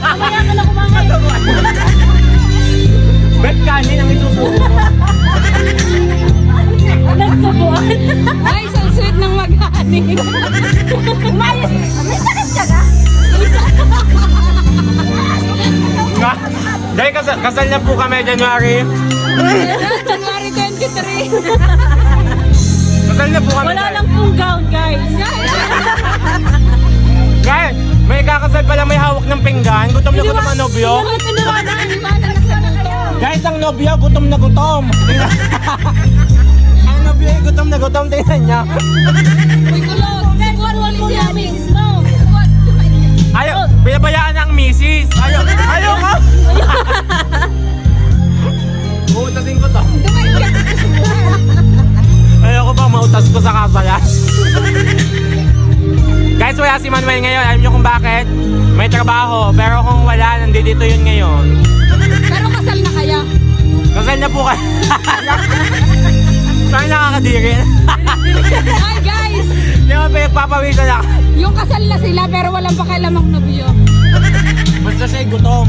Mamaya ka na kumain. Bet kanin ang isusubo mo. Nagsubuan. Ay, isang sweet ng maghani. Umayos. May sakit ka ka? Nga. Dahil kasal, kasal na po kami January. January 23. kasal na po kami. Wala lang pong gown, guys. Ng pinggan. Gutom na gutom ang nobyo. Guys, ang nobyo, gutom na gutom. Ang nobyo ay gutom na gutom. Tingnan niya. Uy, kulot. Subuan mo po namin. No. Ayaw, pinabayaan na ang misis. Ayaw, ayaw ka. Uutasin ko to. Ayaw ko bang mautas ko sa kasalan. Guys, wala si Manuel ngayon. Alam niyo kung bakit? May trabaho. Pero kung wala, nandito yun ngayon. Pero kasal na kaya. Kasal na po kayo. Parang nakakadiri. Ay, guys. Di ba pinagpapawisan ako? Yung kasal na sila pero walang pakialamang nobyo. Basta siya'y gutom.